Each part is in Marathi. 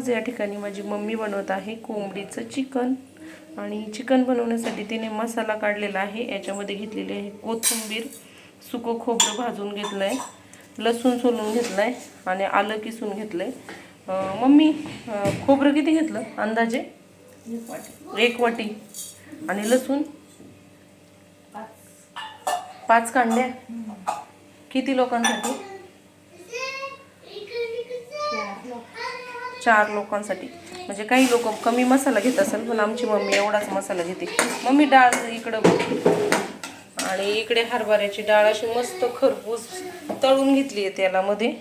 आज या ठिकाणी माझी मम्मी बनवत आहे कोंबडीचं चिकन. आणि चिकन बनवण्यासाठी तिने मसाला काढलेला आहे. याच्यामध्ये घेतलेली आहे कोथिंबीर सुकं खोबरं भाजून घेतलं आहे लसूण सोलून घेतलं आहे आणि आलं किसून घेतलं आहे मम्मी खोबरं किती घेतलं अंदाजे? एक वाटी. आणि लसूण? पाच कांड्या? किती लोकांसाठी? चार लोकांसाठी. म्हणजे काही लोक कमी मसाला घेत असेल पण आमची मम्मी एवढाच मसाला घेते. मम्मी डाळ इकडं आणि इकडे हरभऱ्याची डाळ अशी मस्त खरपूस तळून घेतली आहे तेलामध्ये.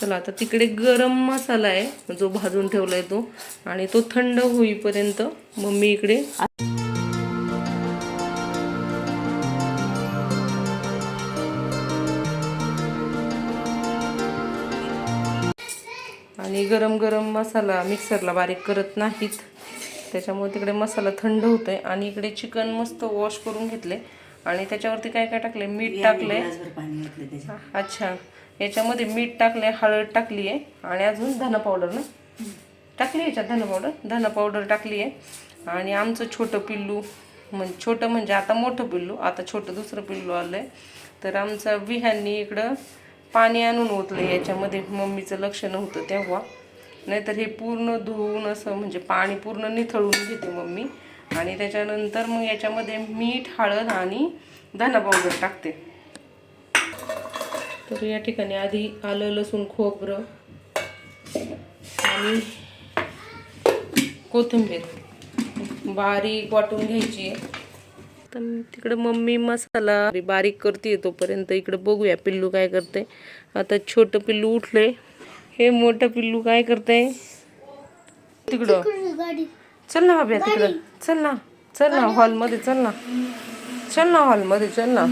चला आता तिकडे गरम मसाला आहे जो भाजून ठेवला आहे तो. आणि तो थंड होईपर्यंत मम्मी इकडे गरम गरम मसाला मिक्सरला बारीक करत नाहीत. त्याच्यामुळे तिकडे मसाला थंड होत आहे आणि इकडे चिकन मस्त वॉश करून घेतले आणि त्याच्यावरती काय काय टाकले मीठ टाकले अच्छा. याच्यामध्ये मीठ टाकले हळद टाकली आहे आणि अजून धना पावडर ना? टाकली याच्यात धना पावडर धना पावडर टाकली आहे आणि आमचं छोटं पिल्लू म्हणजे छोटं म्हणजे आता मोठं पिल्लू आता छोटं दुसरं पिल्लू आलं आहे तर आमचा विहांनी इकडं पाणी आणून ओतलं याच्यामध्ये मम्मीचं लक्ष नव्हतं तेव्हा. नाहीतर हे पूर्ण धुवून असं म्हणजे पाणी पूर्ण निथळून घेते मम्मी. आणि त्याच्यानंतर मग याच्यामध्ये मीठ हळद आणि धना पावडर टाकते. तर या ठिकाणी आधी आलं लसूण खोबरं आणि कोथिंबीर. बारीक वाटून घ्यायची. आहे तर तिकडं मम्मी मसाला बारीक करते तोपर्यंत. इकडे बघूया पिल्लू काय करते. आता छोटं पिल्लू उठलंय. हे मोठं पिल्लू काय करतंय? तिकडं. चल ना बाब्या तिकडं. चल ना. चल ना हॉलमध्ये चल ना. चल ना हॉलमध्ये चल ना.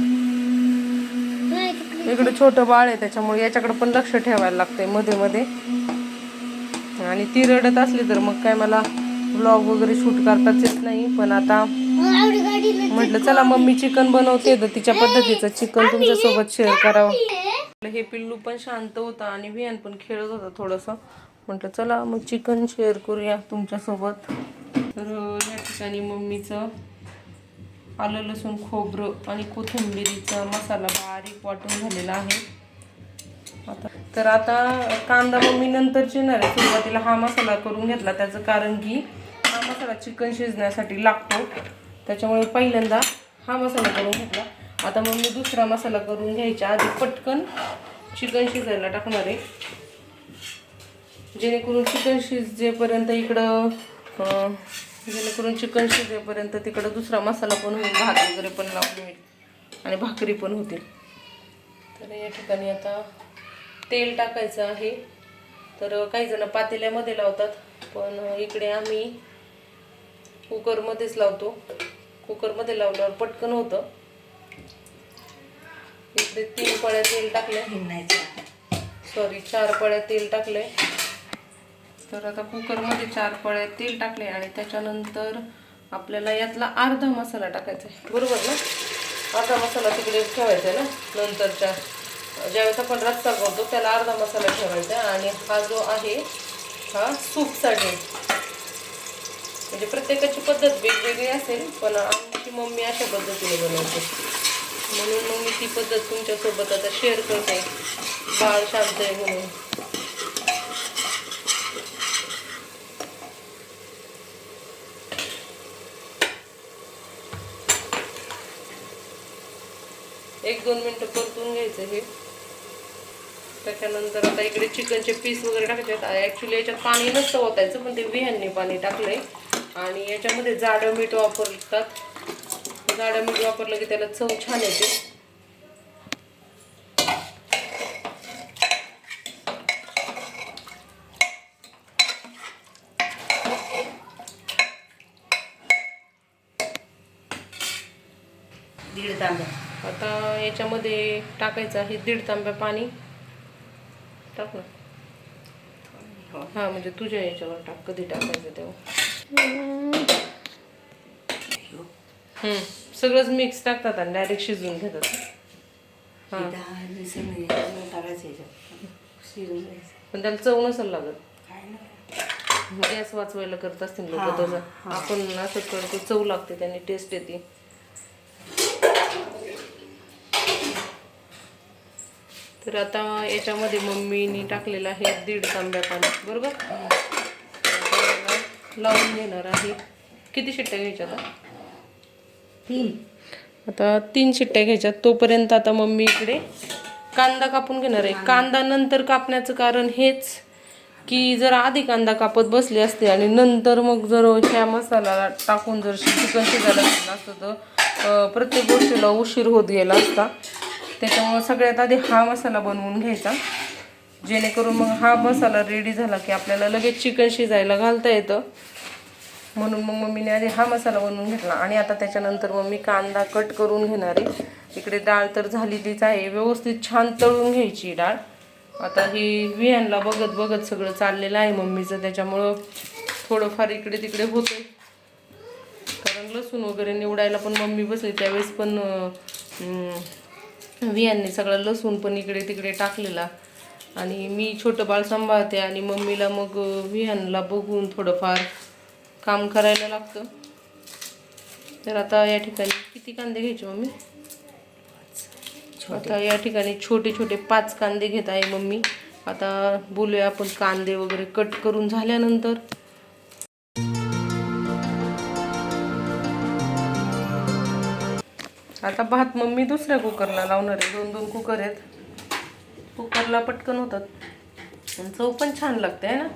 इकडे छोटं बाळ आहे त्याच्यामुळे याच्याकडे पण लक्ष ठेवायला लागतंयमध्ये मध्ये. आणि ती रडत असली तर मग काय मला ब्लॉग वगैरे शूट करताच येत नाही पण आता म्हटलं चला मम्मी चिकन बनवते. तर तिच्या पद्धतीचं चिकन तुमच्यासोबत शेअर करावं. हे पिल्लू पण शांत होता आणि विहान पण खेळत होता थोडंसं. म्हटलं चला मग चिकन शेअर करूया तुमच्यासोबत. तर या ठिकाणी मम्मीचं आलं लसूण खोबरं आणि कोथिंबिरीचा मसाला बारीक वाटून झालेला आहे. आता तर आता कांदा मम्मी नंतर चिरणार आहे सुरुवातीला हा मसाला करून घेतला. त्याचं कारण की हा मसाला चिकन शिजण्यासाठी लागतो. त्याच्यामुळे पहिल्यांदा हा मसाला करून घेतला. आता मग मी दुसरा मसाला करून घ्यायच्या आधी पटकन चिकन शिजायला टाकणार आहे. जेणेकरून चिकन शिजेपर्यंत इकडं जेणेकरून चिकन शिजेपर्यंत तिकडं दुसरा मसाला पण होईल. भात वगैरे पण लावून होईल. आणि भाकरी पण होतील. तर या ठिकाणी आता तेल टाकायचं आहे. तर काही जण पातेल्यामध्ये लावतात पण इकडे आम्ही कुकरमध्येच लावतो. कुकरमध्ये लावल्यावर पटकन होतं. इकडे तीन पळ्या तेल टाकल्या. हिंडायचं सॉरी चार पळ्या तेल टाकले तर आता कुकरमध्ये चार पळ्या तेल टाकले आणि त्याच्यानंतर आपल्याला यातला अर्धा मसाला टाकायचा आहे. बरोबर ना? अर्धा मसाला तिकडे ठेवायचा आहे ना? नंतरच्या ज्यावेळेस आपण रस्सा करतो त्याला अर्धा मसाला ठेवायचा आहे. आणि हा जो आहे हा सूपसाठी म्हणजे प्रत्येकाची पद्धत वेगवेगळी असेल पण आमची मम्मी अशा पद्धतीने बनवते. म्हणून मग मी ती पद्धत तुमच्यासोबत आता शेअर करते. बाळ शांत आहे म्हणून. एक दोन मिनटं परतून घ्यायचं हे. त्याच्यानंतर आता इकडे चिकनचे पीस वगैरे टाकायचे. ॲक्च्युली याच्यात पाणी नसतं ओतायचं पण ते विहांनी पाणी टाकलंय. आणि याच्यामध्ये जाडं मीठ वापरतात. जाडं मीठ वापरलं की त्याला चव छान येते. दीड तांब्या. आता याच्यामध्ये टाकायचं आहे दीड तांब्या पाणी. टाक? ना हा म्हणजे तुझ्या याच्यावर टाक कधी टाकायचं तेव्हा. हम्म, सगळंच मिक्स टाकतात आणि डायरेक्ट शिजवून घेतात. हा. पण त्याला चव नसेल लागत. गॅस वाचवायला करत असतील लोक तसं आपण असं करतो चव लागते त्याने टेस्ट येते. तर आता याच्यामध्ये मम्मीनी टाकलेलं आहे दीड तांब्या पाणी बरोबर? लावून घेणार आहे. किती शिट्ट्या घ्यायच्या आता? आता तीन शिट्ट्या घ्यायच्या तोपर्यंत आता मम्मी इकडे कांदा कापून घेणार आहे. कांदा नंतर कापण्याचं कारण हेच की जर आधी कांदा कापत बसले असते आणि नंतर मग जर ह्या मसाला टाकून जर चिकन शिजायला गेलं असतं तर प्रत्येक गोष्टीला उशीर होत गेला असता. त्याच्यामुळं सगळ्यात आधी हा मसाला बनवून घ्यायचा. जेणेकरून मग हा मसाला रेडी झाला की आपल्याला लगेच चिकन शिजायला घालता येतं. म्हणून मग मम्मीने आधी हा मसाला बनवून घेतला. आणि आता त्याच्यानंतर मग मी कांदा कट करून घेणार आहे. इकडे डाळ तर झालेलीच आहे. व्यवस्थित छान तळून घ्यायची डाळ. आता ही विहानला बघत बघत सगळं चाललेलं आहे मम्मीचं. त्याच्यामुळं थोडंफार इकडे तिकडे होतंय. कारण लसूण वगैरे निवडायला पण मम्मी बसली. त्यावेळेस पण अं, सगळं लसूण पण इकडे तिकडे टाकलेला. आणि मी छोटं बाळ सांभाळते आणि मम्मीला मग अं, विहानला बघून थोडंफार काम करायला लागतं. तर आता या ठिकाणी किती कांदे घ्यायचे मम्मी? आता या ठिकाणी छोटे छोटे पाच कांदे घेत आहे मम्मी. आता बोलूया आपण कांदे वगैरे कट करून झाल्यानंतर. आता भात मम्मी दुसऱ्या कुकरला लावणार आहे. दोन दोन कुकर आहेत. कुकरला पटकन होतात. चव पण छान लागते है ना?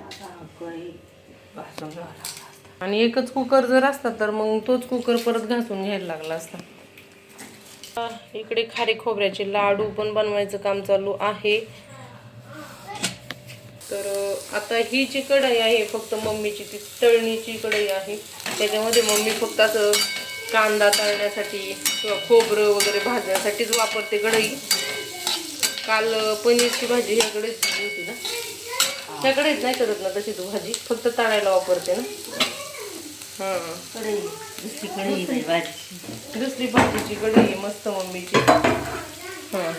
आणि एकच कुकर जर असता तर मग तोच कुकर परत घासून घ्यायला लागला असता. इकडे खारे खोबऱ्याचे लाडू पण बनवायचं काम चालू आहे. तर आता ही जी कढई आहे फक्त मम्मीची ती तळणीची कढई आहे. त्याच्यामध्ये मम्मी फक्त असं कांदा तळण्यासाठी किंवा खोबरं वगैरे भाजण्यासाठीच वापरते कढई. काल पनीरची भाजी ह्याकडेच होती ना? त्याकडेच नाही करत ना तशी तू भाजी. फक्त तळायला वापरते ना? कढई. दुसरी कढई बाई भाजी. दुसरी भाजीची कढई मस्त मम्मीची. हां.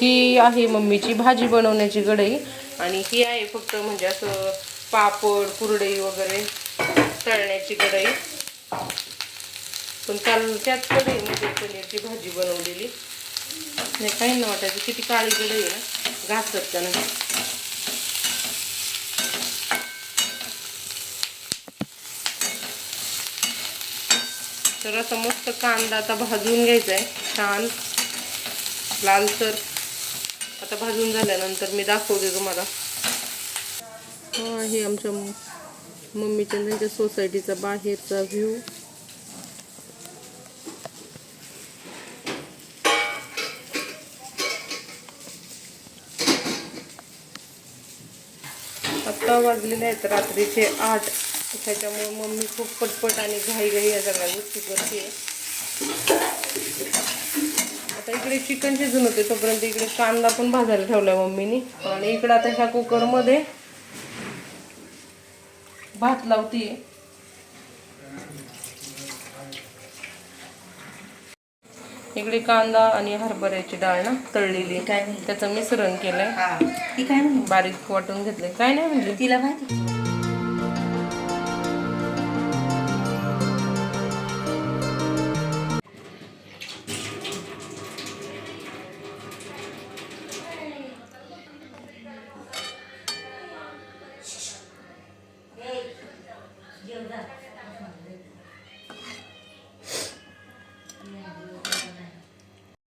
ही आहे मम्मीची भाजी बनवण्याची कढई. आणि ही आहे फक्त म्हणजे असं पापड कुरडई वगैरे तळण्याची कढई. पण काल त्याच कढईमध्ये पनीरची भाजी बनवलेली. नाही काही ना वाटायचं. किती काळी कढई आहे ना? घासत का नाही? तर असं मस्त कांदा आता भाजून घ्यायचा आहे. छान. लालसर आता भाजून झाल्यानंतर मी दाखवते तुम्हाला. हा हे आमच्या मम्मीच्या त्यांच्या सोसायटीचा बाहेरचा व्ह्यू आत्ता वाजलेले आहेत रात्रीचे आठ. त्याच्यामुळे मम्मी खूप पटपट आणि घाई या सगळ्या गोष्टी करते. आता इकडे चिकन शिजून होते तोपर्यंत इकडे कांदा पण भाजायला ठेवलाय मम्मीनी. आणि इकडे आता ह्या कुकरमध्ये भात लावतीये. इकडे कांदा आणि हरभऱ्याची डाळ ना तळलेली काय नाही त्याचं मिश्रण केलंय. ती काय म्हणली? बारीक वाटून घेतलंय. काय नाही म्हणजे तिला माहिती